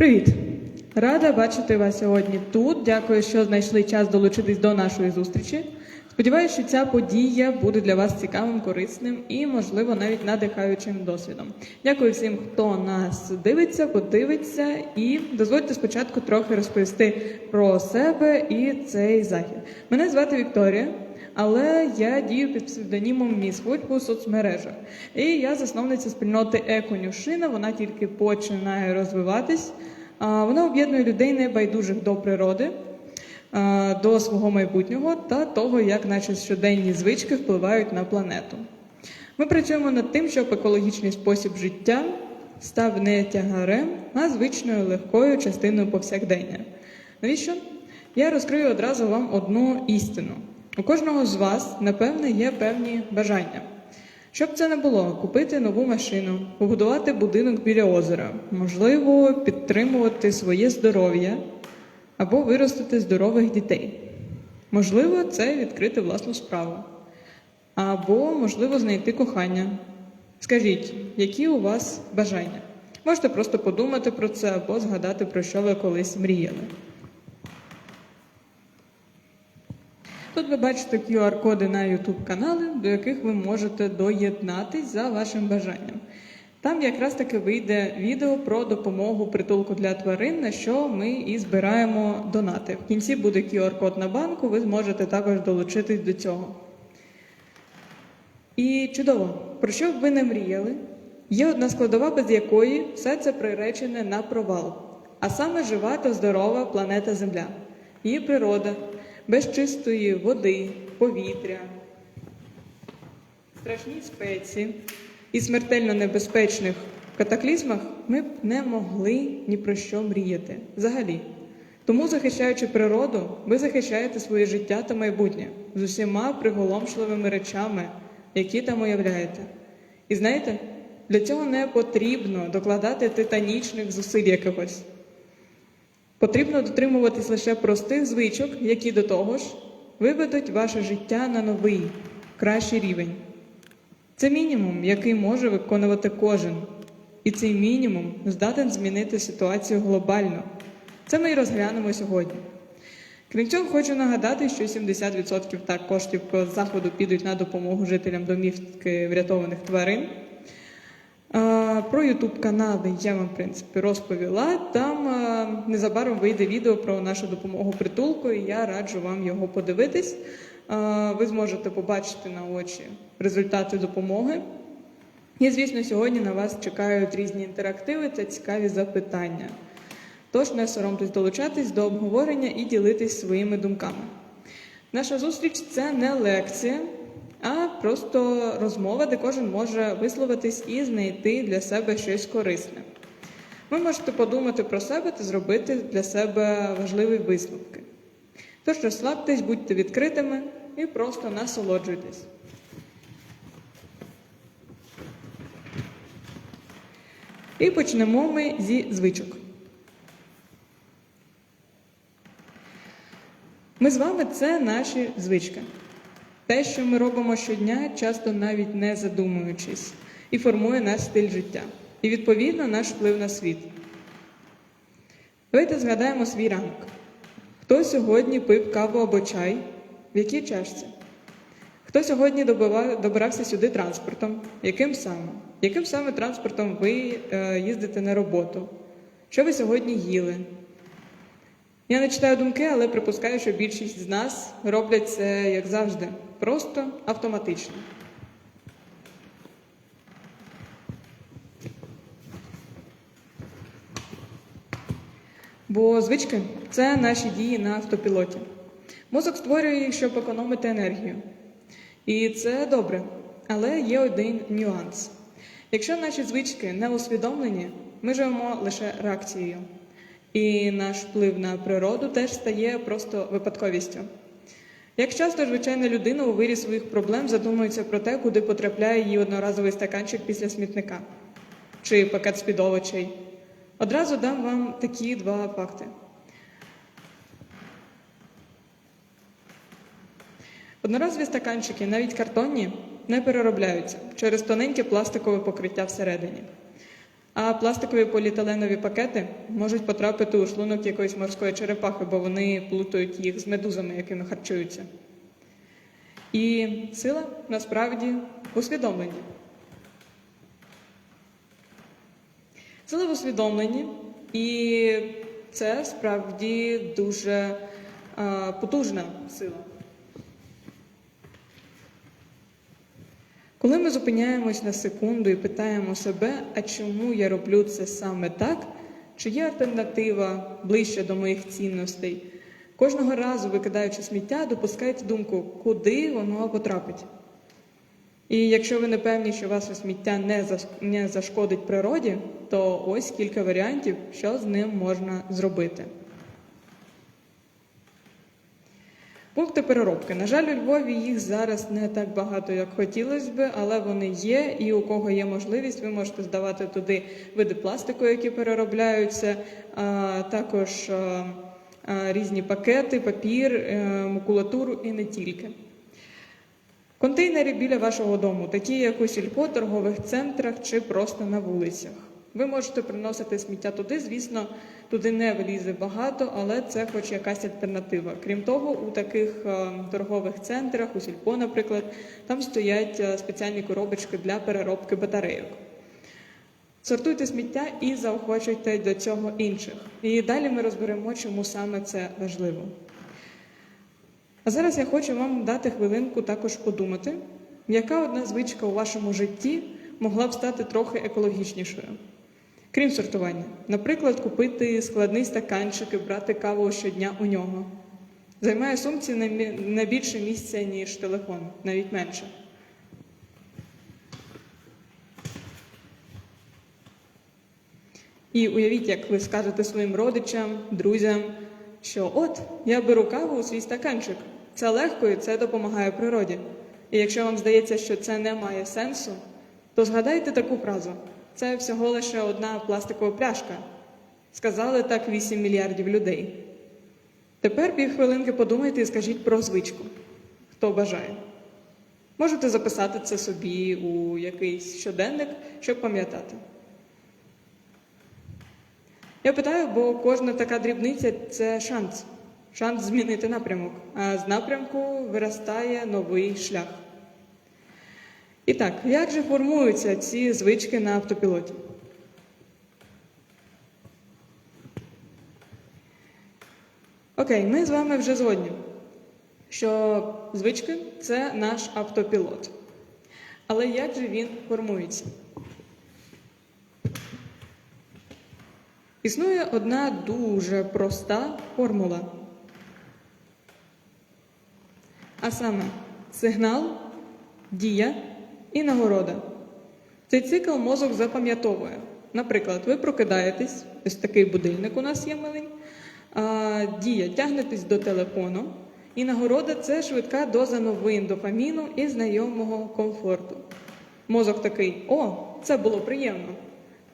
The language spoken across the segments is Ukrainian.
Привіт! Рада бачити вас сьогодні тут. Дякую, що знайшли час долучитись до нашої зустрічі. Сподіваюся, що ця подія буде для вас цікавим, корисним і, можливо, навіть надихаючим досвідом. Дякую всім, хто нас дивиться, подивиться, і дозвольте спочатку трохи розповісти про себе і цей захід. Мене звати Вікторія. Але я дію під псевдонімом Міс Вульф у соцмережах. І я засновниця спільноти Еконюшина. Вона тільки починає розвиватись. Вона об'єднує людей небайдужих до природи, до свого майбутнього та того, як наші щоденні звички впливають на планету. Ми працюємо над тим, щоб екологічний спосіб життя став не тягарем, а звичною легкою частиною повсякдення. Навіщо? Я розкрию одразу вам одну істину. У кожного з вас, напевне, є певні бажання. Щоб це не було, купити нову машину, побудувати будинок біля озера, можливо, підтримувати своє здоров'я або виростити здорових дітей. Можливо, це відкрити власну справу. Або, можливо, знайти кохання. Скажіть, які у вас бажання? Можете просто подумати про це або згадати, про що ви колись мріяли. Тут ви бачите QR-коди на YouTube канали, до яких ви можете доєднатись за вашим бажанням. Там якраз таки вийде відео про допомогу притулку для тварин, на що ми і збираємо донати. В кінці буде QR-код на банку, ви зможете також долучитись до цього. І чудово, про що б ви не мріяли? Є одна складова, без якої все це приречене на провал, а саме жива та здорова планета Земля, її природа, без чистої води, повітря, страшні спеції і смертельно небезпечних катаклізмах ми б не могли ні про що мріяти взагалі. Тому, захищаючи природу, ви захищаєте своє життя та майбутнє з усіма приголомшливими речами, які там уявляєте. І знаєте, для цього не потрібно докладати титанічних зусиль якихось. Потрібно дотримуватись лише простих звичок, які до того ж виведуть ваше життя на новий, кращий рівень. Це мінімум, який може виконувати кожен. І цей мінімум здатен змінити ситуацію глобально. Це ми і розглянемо сьогодні. Крім цього, хочу нагадати, що 70% так коштів заходу підуть на допомогу жителям домівки врятованих тварин. Про Ютуб канали я вам в принципі розповіла. Там а, незабаром вийде відео про нашу допомогу притулку, і я раджу вам його подивитись. Ви зможете побачити на очі результати допомоги. І, звісно, сьогодні на вас чекають різні інтерактиви та цікаві запитання. Тож не соромтесь долучатись до обговорення і ділитись своїми думками. Наша зустріч це не лекція, а просто розмова, де кожен може висловитись і знайти для себе щось корисне. Ви можете подумати про себе та зробити для себе важливі висновки. Тож розслабтесь, будьте відкритими і просто насолоджуйтесь. І почнемо ми зі звичок. Ми з вами це наші звички. Те, що ми робимо щодня, часто навіть не задумуючись, і формує наш стиль життя. І відповідно наш вплив на світ. Давайте згадаємо свій ранок. Хто сьогодні пив каву або чай? В якій чашці? Хто сьогодні добирався сюди транспортом? Яким саме? Яким саме транспортом ви е, їздите на роботу? Що ви сьогодні їли? Я не читаю думки, але припускаю, що більшість з нас роблять це як завжди, просто автоматично. Бо звички це наші дії на автопілоті. Мозок створює їх, щоб економити енергію. І це добре, але є один нюанс. Якщо наші звички не усвідомлені, ми живемо лише реакцією. І наш вплив на природу теж стає просто випадковістю. Як часто звичайна людина у вирі своїх проблем задумується про те, куди потрапляє її одноразовий стаканчик після смітника чи пакет з-під овочей. Одразу дам вам такі два факти. Одноразові стаканчики, навіть картонні, не переробляються через тоненьке пластикове покриття всередині. А пластикові поліетиленові пакети можуть потрапити у шлунок якоїсь морської черепахи, бо вони плутають їх з медузами, якими харчуються. І сила насправді в усвідомленні. Сила в усвідомленні, і це справді дуже а, потужна сила. Коли ми зупиняємось на секунду і питаємо себе, а чому я роблю це саме так, чи є альтернатива ближче до моїх цінностей, кожного разу, викидаючи сміття, допускайте думку, куди воно потрапить. І якщо ви не певні, що ваше сміття не зашкодить природі, то ось кілька варіантів, що з ним можна зробити. Пункти переробки. На жаль, у Львові їх зараз не так багато, як хотілося би, але вони є, і у кого є можливість, ви можете здавати туди види пластику, які переробляються, а також різні пакети, папір, е, макулатуру і не тільки. Контейнери біля вашого дому, такі як у сільпо, торгових центрах чи просто на вулицях. Ви можете приносити сміття туди, звісно, туди не влізе багато, але це хоч якась альтернатива. Крім того, у таких е, торгових центрах, у сільпо, наприклад, там стоять е, спеціальні коробочки для переробки батарейок. Сортуйте сміття і заохочуйте до цього інших. І далі ми розберемо, чому саме це важливо. А зараз я хочу вам дати хвилинку також подумати, яка одна звичка у вашому житті могла б стати трохи екологічнішою. Крім сортування, наприклад, купити складний стаканчик і брати каву щодня у нього. Займає сумці не більше місця, ніж телефон, навіть менше. І уявіть, як ви скажете своїм родичам, друзям, що от я беру каву у свій стаканчик. Це легко і це допомагає природі. І якщо вам здається, що це не має сенсу, то згадайте таку фразу: це всього лише одна пластикова пляшка. Сказали так 8 мільярдів людей. Тепер півхвилинки подумайте і скажіть про звичку, хто бажає. Можете записати це собі у якийсь щоденник, щоб пам'ятати. Я питаю, бо кожна така дрібниця це шанс. Шанс змінити напрямок. А з напрямку виростає новий шлях. І так, як же формуються ці звички на автопілоті? Окей, ми з вами вже згодні, що звички це наш автопілот. Але як же він формується? Існує одна дуже проста формула. А саме сигнал, дія і нагорода. Цей цикл мозок запам'ятовує. Наприклад, ви прокидаєтесь, ось такий будильник у нас є милий, дія, тягнетесь до телефону, і нагорода це швидка доза новин дофаміну і знайомого комфорту. Мозок такий: о, це було приємно.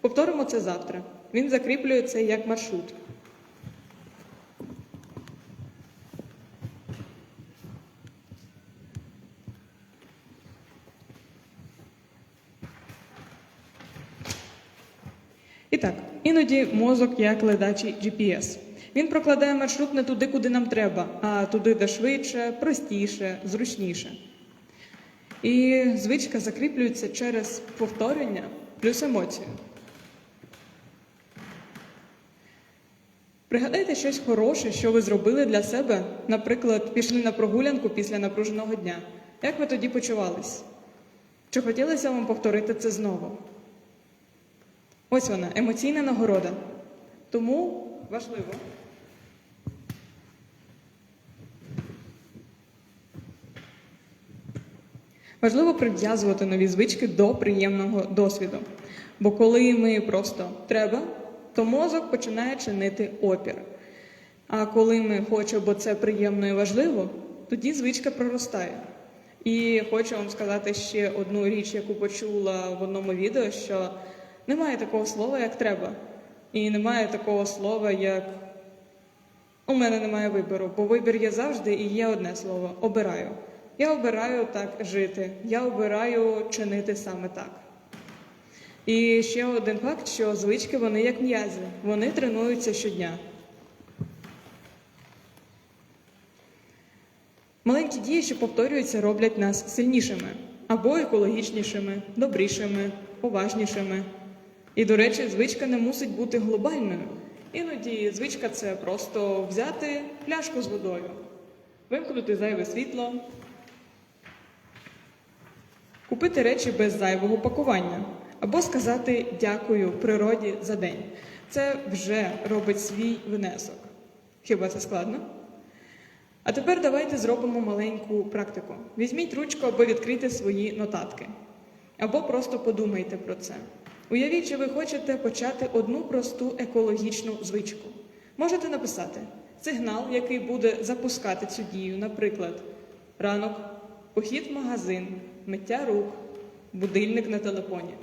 Повторимо це завтра. Він закріплює це як маршрут. І так, іноді мозок як ледачий GPS. Він прокладає маршрут не туди, куди нам треба, а туди, де швидше, простіше, зручніше. І звичка закріплюється через повторення плюс емоцію. Пригадайте щось хороше, що ви зробили для себе, наприклад, пішли на прогулянку після напруженого дня. Як ви тоді почувались? Чи хотілося вам повторити це знову? Ось вона, емоційна нагорода. Тому важливо. Важливо прив'язувати нові звички до приємного досвіду. Бо коли ми просто треба, то мозок починає чинити опір. А коли ми хочемо, бо це приємно і важливо, тоді звичка проростає. І хочу вам сказати ще одну річ, яку почула в одному відео, що немає такого слова, як треба. І немає такого слова, як у мене немає вибору, бо вибір є завжди і є одне слово обираю. Я обираю так жити, я обираю чинити саме так. І ще один факт, що звички вони як м'язи, вони тренуються щодня. Маленькі дії, що повторюються, роблять нас сильнішими або екологічнішими, добрішими, уважнішими. І, до речі, звичка не мусить бути глобальною. Іноді звичка це просто взяти пляшку з водою, вимкнути зайве світло, купити речі без зайвого пакування, або сказати дякую природі за день. Це вже робить свій внесок. Хіба це складно? А тепер давайте зробимо маленьку практику. Візьміть ручку або відкрийте свої нотатки. Або просто подумайте про це. Уявіть, що ви хочете почати одну просту екологічну звичку. Можете написати сигнал, який буде запускати цю дію, наприклад, ранок, похід в магазин, миття рук, будильник на телефоні.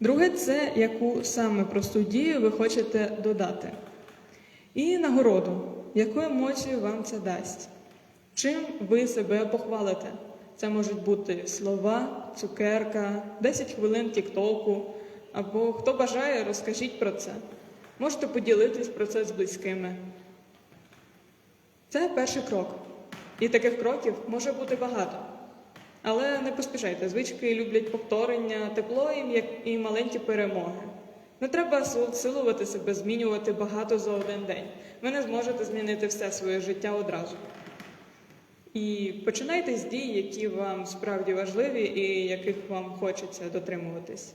Друге це яку саме просту дію ви хочете додати. І нагороду, яку емоцію вам це дасть. Чим ви себе похвалите? Це можуть бути слова, цукерка, 10 хвилин тіктоку, або хто бажає, розкажіть про це. Можете поділитись про це з близькими. Це перший крок. І таких кроків може бути багато. Але не поспішайте, звички люблять повторення, тепло їм, і маленькі перемоги. Не треба силувати себе, змінювати багато за один день. Ви не зможете змінити все своє життя одразу. І починайте з дій, які вам справді важливі і яких вам хочеться дотримуватись.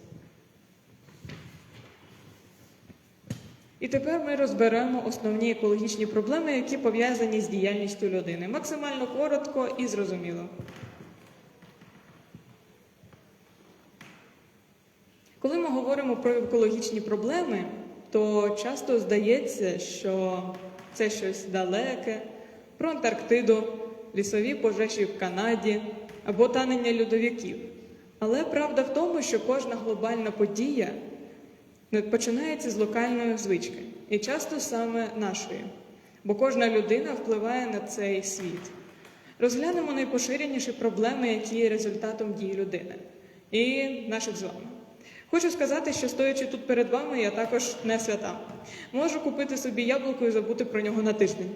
І тепер ми розберемо основні екологічні проблеми, які пов'язані з діяльністю людини. Максимально коротко і зрозуміло. Коли ми говоримо про екологічні проблеми, то часто здається, що це щось далеке, про Антарктиду, лісові пожежі в Канаді або танення льодовиків. Але правда в тому, що кожна глобальна подія починається з локальної звички, і часто саме нашої, бо кожна людина впливає на цей світ. Розглянемо найпоширеніші проблеми, які є результатом дій людини і наших з вами. Хочу сказати, що стоячи тут перед вами, я також не свята. Можу купити собі яблуко і забути про нього на тиждень.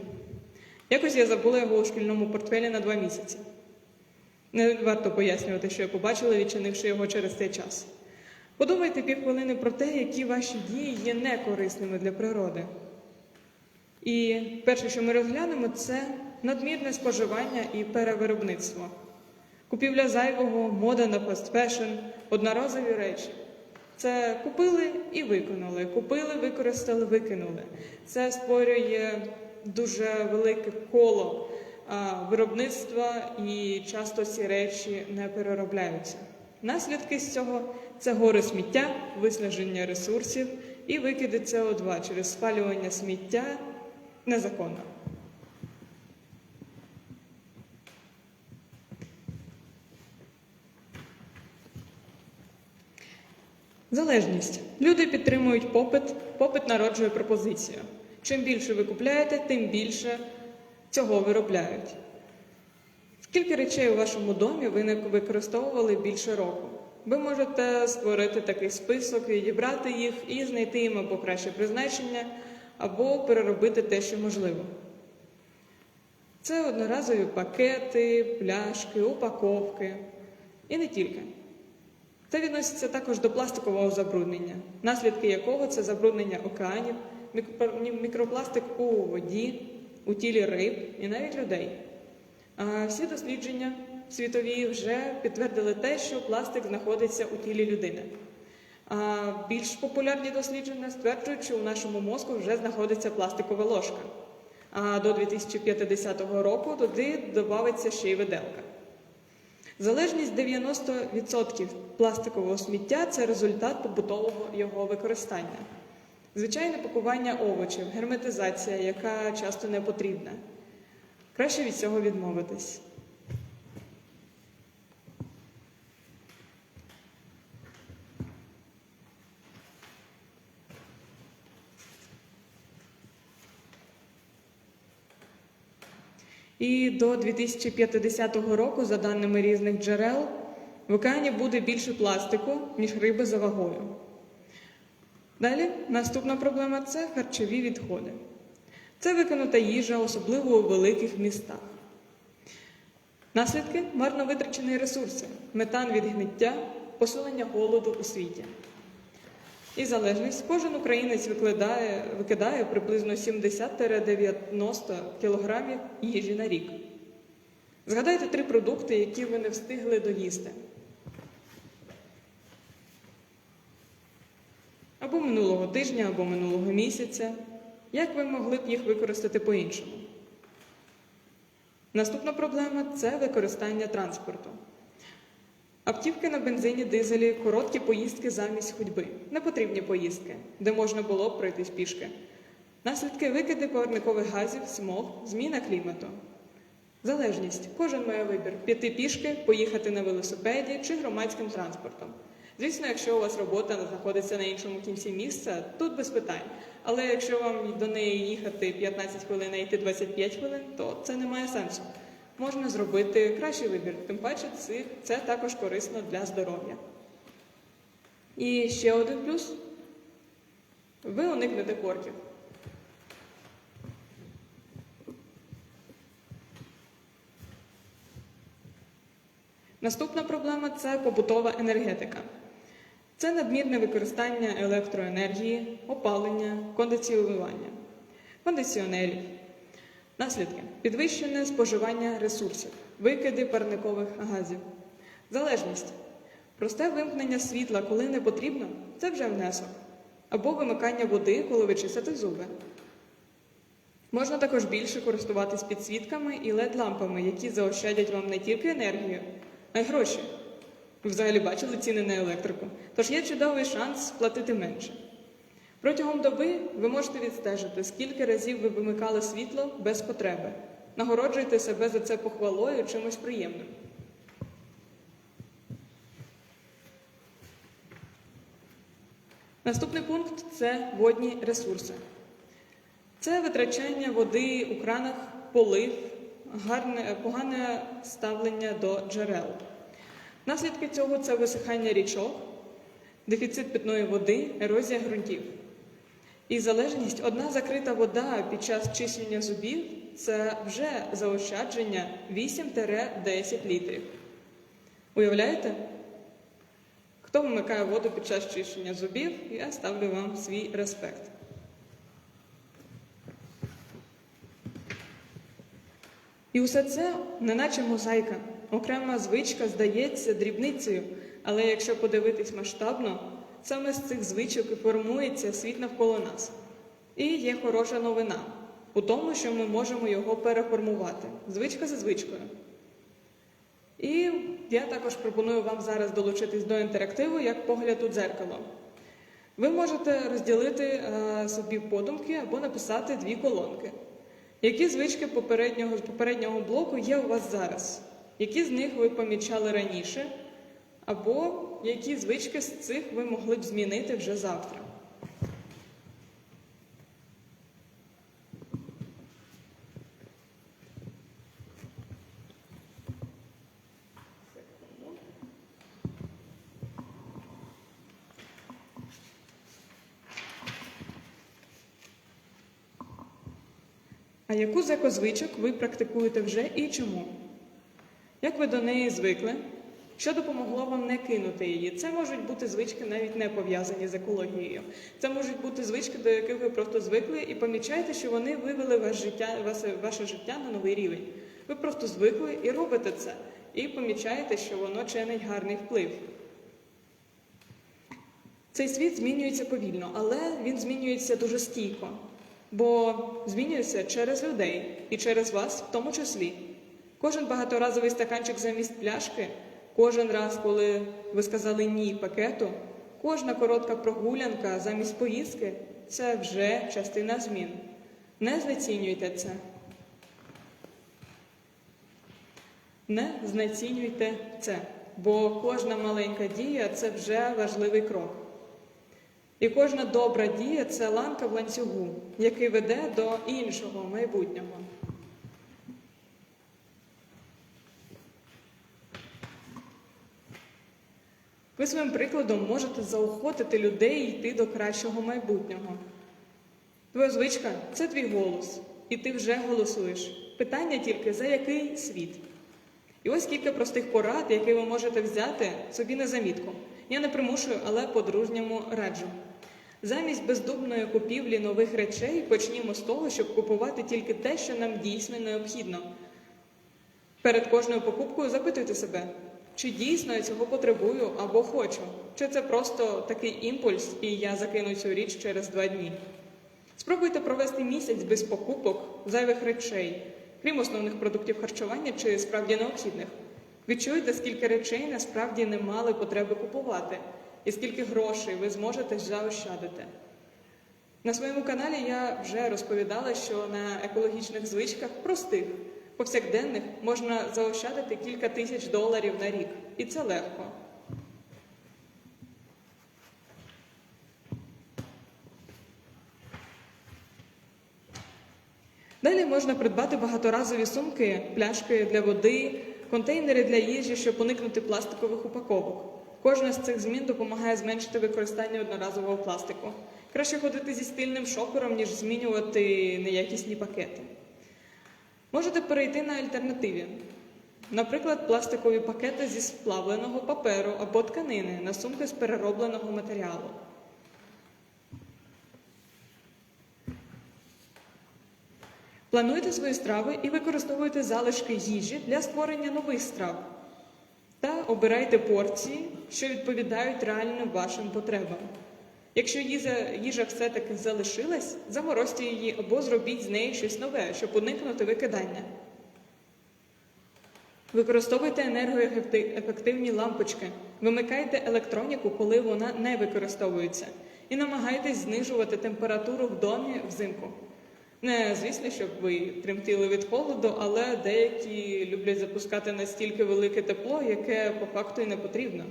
Якось я забула його у шкільному портфелі на два місяці. Не варто пояснювати, що я побачила, відчинивши його через цей час. Подумайте півхвилини про те, які ваші дії є некорисними для природи. І перше, що ми розглянемо, це надмірне споживання і перевиробництво. Купівля зайвого, мода на фастфешн, одноразові речі. Це купили і виконали, купили, використали, викинули. Це створює дуже велике коло виробництва і часто ці речі не переробляються. Наслідки з цього це гори сміття, виснаження ресурсів і викиди СО2 через спалювання сміття незаконно. Залежність. Люди підтримують попит, попит народжує пропозицію. Чим більше ви купляєте, тим більше цього виробляють. Скільки речей у вашому домі ви не використовували більше року? Ви можете створити такий список, відібрати їх і знайти їм або краще призначення, або переробити те, що можливо. Це одноразові пакети, пляшки, упаковки. І не тільки. Це відноситься також до пластикового забруднення, наслідки якого це забруднення океанів, мікропластик у воді, у тілі риб і навіть людей. Всі дослідження світові вже підтвердили те, що пластик знаходиться у тілі людини. Більш популярні дослідження стверджують, що у нашому мозку вже знаходиться пластикова ложка. А до 2050 року туди додається ще й виделка. Залежність 90% пластикового сміття це результат побутового його використання. Звичайне пакування овочів, герметизація, яка часто не потрібна. Краще від цього відмовитись. І до 2050 року, за даними різних джерел, в океані буде більше пластику, ніж риби за вагою. Далі наступна проблема це харчові відходи. Це викинута їжа, особливо у великих містах. Наслідки марно витрачені ресурси, метан від гниття, посилення голоду у світі. І залежність кожен українець викладає, викидає приблизно 70-90 кг їжі на рік. Згадайте три продукти, які ви не встигли доїсти. Минулого тижня, або минулого місяця. Як ви могли б їх використати по-іншому? Наступна проблема це використання транспорту. Автівки на бензині, дизелі, короткі поїздки замість ходьби, непотрібні поїздки, де можна було б пройтись пішки. Наслідки викиди парникових газів, смог, зміна клімату. Залежність. Кожен має вибір піти пішки, поїхати на велосипеді чи громадським транспортом. Звісно, якщо у вас робота знаходиться на іншому кінці місця, тут без питань. Але якщо вам до неї їхати 15 хвилин, а йти 25 хвилин, то це не має сенсу. Можна зробити кращий вибір, тим паче це, це також корисно для здоров'я. І ще один плюс: ви уникнете корків. Наступна проблема це побутова енергетика. Це надмірне використання електроенергії, опалення, кондиціювання, кондиціонерів. Наслідки підвищене споживання ресурсів, викиди парникових газів, залежність. Просте вимкнення світла, коли не потрібно, це вже внесок. Або вимикання води, коли ви чистите зуби. Можна також більше користуватись підсвітками і LED-лампами, які заощадять вам не тільки енергію, а й гроші. Ви взагалі бачили ціни на електрику, тож є чудовий шанс сплатити менше. Протягом доби ви можете відстежити, скільки разів ви вимикали світло без потреби. Нагороджуйте себе за це похвалою чимось приємним. Наступний пункт це водні ресурси. Це витрачання води у кранах, полив, гарне, погане ставлення до джерел. Наслідки цього це висихання річок, дефіцит питної води, ерозія ґрунтів. І залежність одна закрита вода під час чищення зубів це вже заощадження 8-10 літрів. Уявляєте? Хто вимикає воду під час чищення зубів, я ставлю вам свій респект. І усе це, неначе мозаїка, окрема звичка здається дрібницею, але якщо подивитись масштабно, саме з цих звичок і формується світ навколо нас. І є хороша новина у тому, що ми можемо його переформувати звичка за звичкою. І я також пропоную вам зараз долучитись до інтерактиву як погляд у дзеркало. Ви можете розділити е, собі подумки або написати дві колонки. Які звички попереднього, попереднього блоку є у вас зараз? Які з них ви помічали раніше? Або які звички з цих ви могли б змінити вже завтра? А яку з екозвичок ви практикуєте вже і чому? Як ви до неї звикли? Що допомогло вам не кинути її? Це можуть бути звички навіть не пов'язані з екологією. Це можуть бути звички, до яких ви просто звикли, і помічаєте, що вони вивели ваше життя, ваше, ваше життя на новий рівень. Ви просто звикли і робите це, і помічаєте, що воно чинить гарний вплив. Цей світ змінюється повільно, але він змінюється дуже стійко, бо змінюється через людей і через вас в тому числі. Кожен багаторазовий стаканчик замість пляшки, кожен раз, коли ви сказали ні пакету, кожна коротка прогулянка замість поїздки це вже частина змін. Не знецінюйте це. Не знецінюйте це, бо кожна маленька дія це вже важливий крок. І кожна добра дія це ланка в ланцюгу, який веде до іншого майбутнього. Ви своїм прикладом можете заохотити людей йти до кращого майбутнього. Твоя звичка це твій голос, і ти вже голосуєш. Питання тільки за який світ. І ось кілька простих порад, які ви можете взяти собі на замітку. Я не примушую, але по-дружньому раджу. Замість бездумної купівлі нових речей почнімо з того, щоб купувати тільки те, що нам дійсно необхідно. Перед кожною покупкою запитуйте себе, чи дійсно я цього потребую або хочу, чи це просто такий імпульс, і я закину цю річ через два дні. Спробуйте провести місяць без покупок зайвих речей, крім основних продуктів харчування чи справді необхідних. Відчуйте, скільки речей насправді не мали потреби купувати, і скільки грошей ви зможете заощадити. На своєму каналі я вже розповідала, що на екологічних звичках простих, повсякденних можна заощадити кілька тисяч доларів на рік. І це легко. Далі можна придбати багаторазові сумки, пляшки для води, контейнери для їжі, щоб уникнути пластикових упаковок. Кожна з цих змін допомагає зменшити використання одноразового пластику. Краще ходити зі стильним шопером, ніж змінювати неякісні пакети. Можете перейти на альтернативі. Наприклад, пластикові пакети зі сплавленого паперу або тканини на сумки з переробленого матеріалу. Плануйте свої страви і використовуйте залишки їжі для створення нових страв. Та обирайте порції, що відповідають реальним вашим потребам. Якщо їжа, їжа все-таки залишилась, заморозьте її або зробіть з неї щось нове, щоб уникнути викидання. Використовуйте енергоефективні лампочки, вимикайте електроніку, коли вона не використовується, і намагайтесь знижувати температуру в домі взимку. Не, звісно, щоб ви тремтіли від холоду, але деякі люблять запускати настільки велике тепло, яке по факту і не потрібно.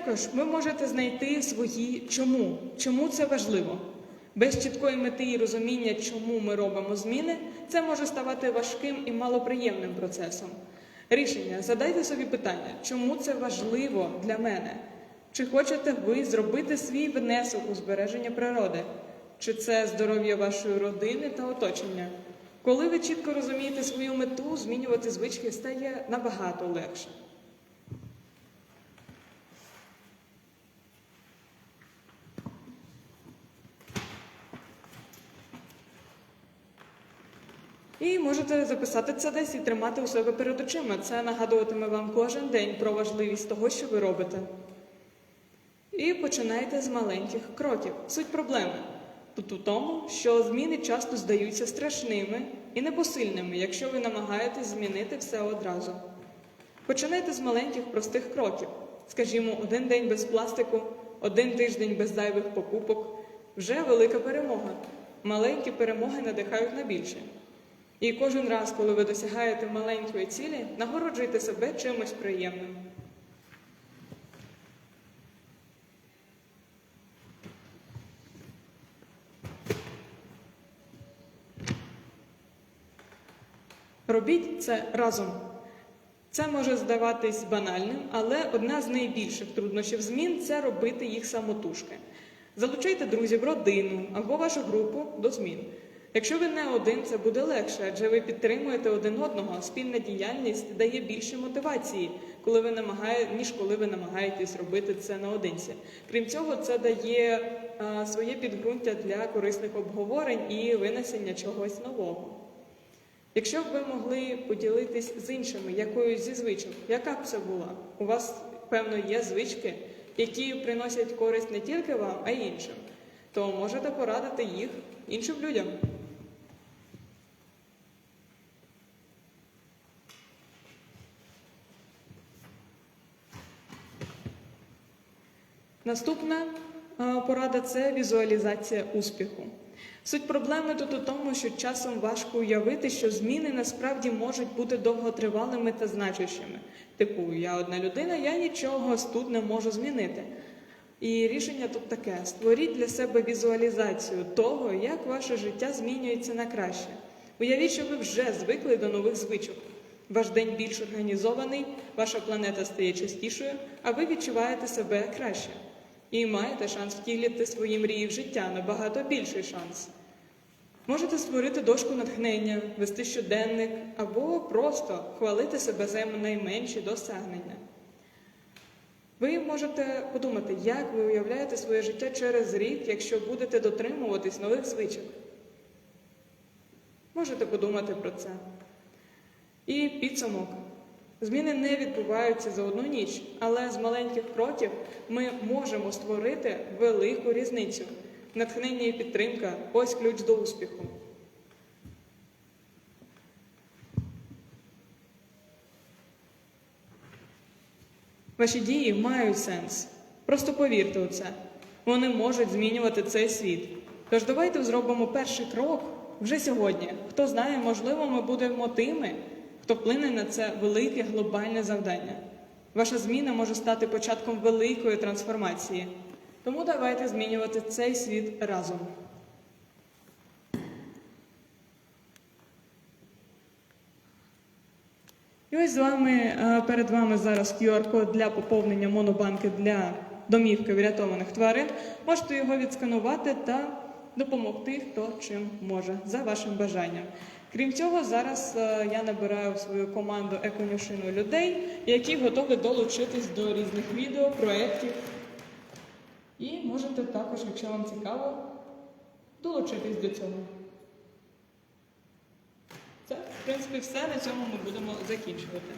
Також ви можете знайти свої чому. Чому це важливо? Без чіткої мети і розуміння, чому ми робимо зміни, це може ставати важким і малоприємним процесом. Рішення задайте собі питання, чому це важливо для мене? Чи хочете ви зробити свій внесок у збереження природи? Чи це здоров'я вашої родини та оточення? Коли ви чітко розумієте свою мету, змінювати звички стає набагато легше. І можете записати це десь і тримати у себе перед очима. Це нагадуватиме вам кожен день про важливість того, що ви робите. І починайте з маленьких кроків. Суть проблеми тут у тому, що зміни часто здаються страшними і непосильними, якщо ви намагаєтесь змінити все одразу. Починайте з маленьких простих кроків. Скажімо, один день без пластику, один тиждень без зайвих покупок вже велика перемога. Маленькі перемоги надихають на більше. І кожен раз, коли ви досягаєте маленької цілі, нагороджуйте себе чимось приємним. Робіть це разом. Це може здаватись банальним, але одна з найбільших труднощів змін це робити їх самотужки. Залучайте друзів, родину або вашу групу до змін. Якщо ви не один, це буде легше, адже ви підтримуєте один одного. Спільна діяльність дає більше мотивації, коли ви намагає, ніж коли ви намагаєтесь робити це наодинці. Крім цього, це дає а, своє підґрунтя для корисних обговорень і винесення чогось нового. Якщо б ви могли поділитись з іншими якоюсь зі звичок, яка б це була? У вас, певно, є звички, які приносять користь не тільки вам, а й іншим, то можете порадити їх іншим людям. Наступна е, порада це візуалізація успіху. Суть проблеми тут у тому, що часом важко уявити, що зміни насправді можуть бути довготривалими та значущими. Типу, я одна людина, я нічого тут не можу змінити. І рішення тут таке: створіть для себе візуалізацію того, як ваше життя змінюється на краще. Уявіть, що ви вже звикли до нових звичок. Ваш день більш організований, ваша планета стає чистішою, а ви відчуваєте себе краще. І маєте шанс втілити свої мрії в життя набагато більший шанс. Можете створити дошку натхнення, вести щоденник або просто хвалити себе за найменші досягнення. Ви можете подумати, як ви уявляєте своє життя через рік, якщо будете дотримуватись нових звичок. Можете подумати про це. І підсумок. Зміни не відбуваються за одну ніч, але з маленьких кроків ми можемо створити велику різницю. Натхнення і підтримка ось ключ до успіху. Ваші дії мають сенс. Просто повірте у це. Вони можуть змінювати цей світ. Тож давайте зробимо перший крок вже сьогодні. Хто знає, можливо, ми будемо тими, хто вплине на це велике глобальне завдання. Ваша зміна може стати початком великої трансформації. Тому давайте змінювати цей світ разом. І ось з вами е, перед вами зараз QR-код для поповнення монобанки для домівки врятованих тварин. Можете його відсканувати та допомогти, хто чим може, за вашим бажанням. Крім цього, зараз е, я набираю в свою команду еконюшину людей, які готові долучитись до різних відео, проєктів. І можете також, якщо вам цікаво, долучитись до цього. Це, в принципі, все. На цьому ми будемо закінчувати.